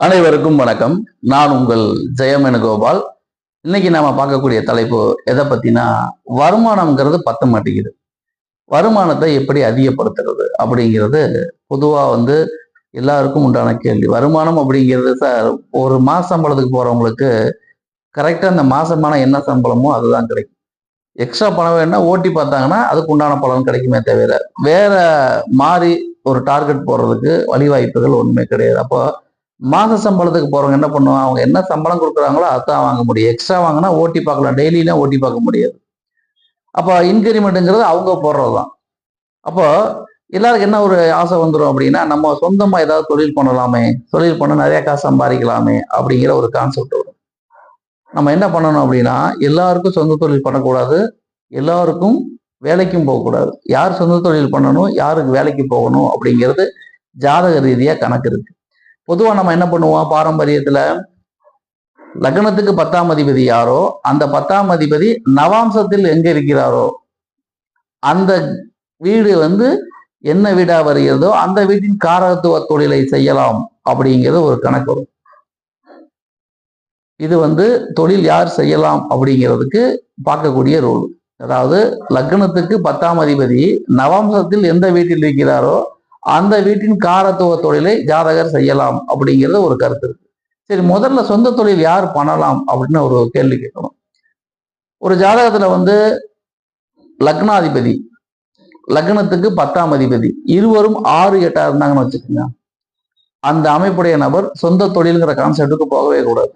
அனைவருக்கும் வணக்கம். நான் உங்கள் ஜெயமனு கோபால் இன்னைக்கு நாம பார்க்கக்கூடிய தலைப்பு எதை பத்தினா வருமானம்ங்கிறது பத்த மாட்டேங்குது. வருமானத்தை எப்படி அதிகப்படுத்துறது அப்படிங்கிறது பொதுவா வந்து எல்லாருக்கும் உண்டான கேள்வி. வருமானம் அப்படிங்கிறது சார் ஒரு மாச சம்பளத்துக்கு போறவங்களுக்கு கரெக்டா அந்த மாசமான என்ன சம்பளமோ அதுதான் கிடைக்கும். எக்ஸ்ட்ரா பணம் வேணும்னா ஓட்டி பார்த்தாங்கன்னா அதுக்கு உண்டான பலன் கிடைக்குமே தவிர வேற மாறி ஒரு டார்கெட் போடுறதுக்கு வழிவாய்ப்புகள் ஒன்றுமே கிடையாது. அப்போ மாத சம்பளத்துக்கு போறவங்க என்ன பண்ணுவாங்க? அவங்க என்ன சம்பளம் கொடுக்குறாங்களோ அதான் வாங்க முடியும். எக்ஸ்ட்ரா வாங்கினா ஓட்டி பார்க்கலாம். டெய்லிலாம் ஓட்டி பார்க்க முடியாது. அப்போ இன்க்ரிமெண்ட்டுங்கிறது அவங்க போடுறது தான் அப்போ எல்லாருக்கும் என்ன ஒரு ஆசை வந்துடும் அப்படின்னா நம்ம சொந்தமாக ஏதாவது தொழில் பண்ணலாமே தொழில் பண்ண நிறைய காசு சம்பாதிக்கலாமே அப்படிங்கிற ஒரு கான்செப்ட் வரும். நம்ம என்ன பண்ணணும் அப்படின்னா எல்லாருக்கும் சொந்த தொழில் பண்ணக்கூடாது. எல்லாருக்கும் வேலைக்கும் போகக்கூடாது. யார் சொந்த தொழில் பண்ணணும் யாருக்கு வேலைக்கு போகணும் அப்படிங்கிறது ஜாதக ரீதியாக கணக்கு இருக்குது பொதுவாக நம்ம என்ன பண்ணுவோம்? பாரம்பரியத்துல லக்னத்துக்கு பத்தாம் அதிபதி யாரோ அந்த பத்தாம் அதிபதி நவாம்சத்தில் எங்க இருக்கிறாரோ அந்த வீடு வந்து என்ன வீடா வருகிறதோ அந்த வீட்டின் காரகத்துவ தொழிலை செய்யலாம் அப்படிங்கிறது ஒரு கணக்கு வரும். இது வந்து தொழில் யார் செய்யலாம் அப்படிங்கிறதுக்கு பார்க்கக்கூடிய ரூல் அதாவது லக்னத்துக்கு பத்தாம் அதிபதி நவாம்சத்தில் எந்த வீட்டில் இருக்கிறாரோ அந்த வீட்டின் காரத்துவ தொழிலை ஜாதகர் செய்யலாம் அப்படிங்கிறது ஒரு கருத்து இருக்கு. சரி முதல்ல சொந்த தொழில் யார் பண்ணலாம் அப்படின்னு ஒரு கேள்வி கேட்கணும். ஒரு ஜாதகத்துல வந்து லக்னாதிபதி லக்னத்துக்கு பத்தாம் அதிபதி இருவரும் ஆறு எட்டா இருந்தாங்கன்னு வச்சுக்கோங்க. அந்த அமைப்புடைய நபர் சொந்த தொழில்ங்கிற கான்செப்டுக்கு போகவே கூடாது.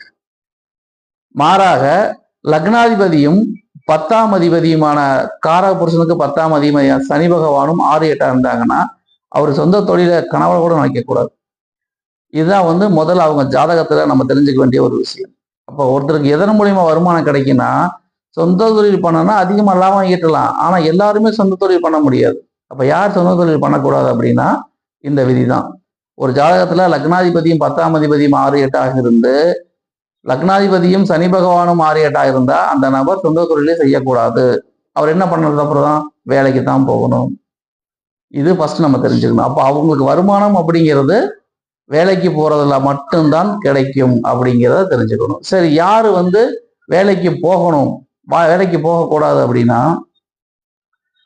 மாறாக லக்னாதிபதியும் பத்தாம் அதிபதியுமான காரக புருஷனுக்கு பத்தாம் அதிபதியான சனி பகவானும் ஆறு எட்டா இருந்தாங்கன்னா அவர் சொந்த தொழிலை கணவரை கூட நினைக்கக்கூடாது இதுதான் வந்து முதல்ல அவங்க ஜாதகத்தில் நம்ம தெரிஞ்சுக்க வேண்டிய ஒரு விஷயம். அப்போ ஒருத்தருக்கு எதன் மூலியமா வருமானம் கிடைக்குன்னா சொந்த தொழில் பண்ணனா அதிகமாக லாபம் ஈட்டலாம். ஆனால் எல்லாருமே சொந்த தொழில் பண்ண முடியாது. அப்போ யார் சொந்த தொழில் பண்ணக்கூடாது அப்படின்னா இந்த விதி தான் ஒரு ஜாதகத்தில் லக்னாதிபதியும் பத்தாம் அதிபதியும் ஆறு எட்டாக இருந்து லக்னாதிபதியும் சனி பகவானும் ஆறு எட்டாக இருந்தால் அந்த நபர் சொந்த தொழிலே செய்யக்கூடாது. அவர் என்ன பண்ணுறது அப்புறம் தான் வேலைக்கு தான் போகணும். இது ஃபஸ்ட் நம்ம தெரிஞ்சுக்கணும். அப்போ அவங்களுக்கு வருமானம் அப்படிங்கிறது வேலைக்கு போகிறதுல மட்டும்தான் கிடைக்கும் அப்படிங்கிறத தெரிஞ்சுக்கணும். சரி யார் வந்து வேலைக்கு போகணும்? வா- வேலைக்கு போகக்கூடாது அப்படின்னா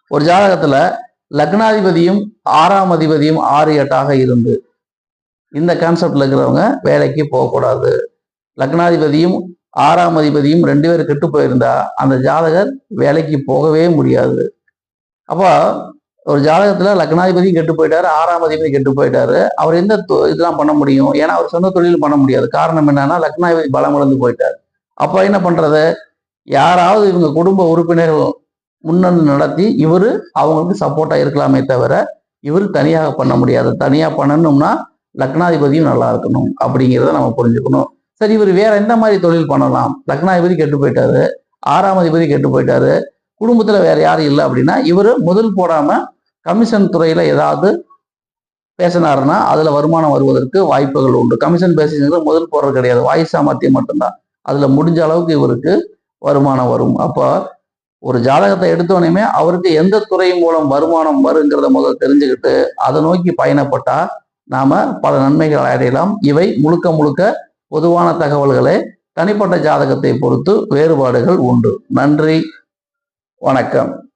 ஒரு ஜாதகத்தில் லக்னாதிபதியும் ஆறாம் அதிபதியும் ஆறு எட்டாக இருந்து இந்த கான்செப்டில் இருக்கிறவங்க வேலைக்கு போகக்கூடாது. லக்னாதிபதியும் ஆறாம் அதிபதியும் ரெண்டு பேரும் கெட்டு போயிருந்தா அந்த ஜாதகர் வேலைக்கு போகவே முடியாது. அப்போ ஒரு ஜாதகத்துல லக்னாதிபதியும் கெட்டு போயிட்டாரு ஆறாம் அதிபதி கெட்டு போயிட்டாரு. அவர் எந்த தொ- இதெல்லாம் பண்ண முடியும்? ஏன்னா அவர் சொந்த தொழில் பண்ண முடியாது. காரணம் என்னன்னா லக்னாதிபதி பலம் இழந்து போயிட்டார். அப்போ என்ன பண்றது? யாராவது இவங்க குடும்ப உறுப்பினர் முன்னணி நடத்தி இவரு அவங்களுக்கு சப்போர்ட்டா இருக்கலாமே தவிர இவர் தனியாக பண்ண முடியாது. தனியா பண்ணணும்னா லக்னாதிபதியும் நல்லா இருக்கணும் அப்படிங்கிறத நம்ம புரிஞ்சுக்கணும். சரி இவர் வேற எந்த மாதிரி தொழில் பண்ணலாம்? லக்னாதிபதி கெட்டு போயிட்டாரு ஆறாம் அதிபதி கெட்டு போயிட்டாரு. குடும்பத்தில் வேற யாரும் இல்லை அப்படின்னா இவர் முதல் போடாம கமிஷன் துறையில ஏதாவது பேசினாருன்னா அதுல வருமானம் வருவதற்கு வாய்ப்புகள் உண்டு. கமிஷன் பேசிங்கிறது முதல் போடுறது கிடையாது. வாய் சாமர்த்தியம் மட்டும்தான். அதுல முடிஞ்ச அளவுக்கு இவருக்கு வருமானம் வரும். அப்போ ஒரு ஜாதகத்தை எடுத்தோடனே அவருக்கு எந்த துறை மூலம் வருமானம் வருங்கிறத முதல் தெரிஞ்சுக்கிட்டு அதை நோக்கி பயணப்பட்டா நாம பல நன்மைகள் அடையலாம். இவை முழுக்க முழுக்க பொதுவான தகவல்களே தனிப்பட்ட ஜாதகத்தை பொறுத்து வேறுபாடுகள் உண்டு. நன்றி. வணக்கம்.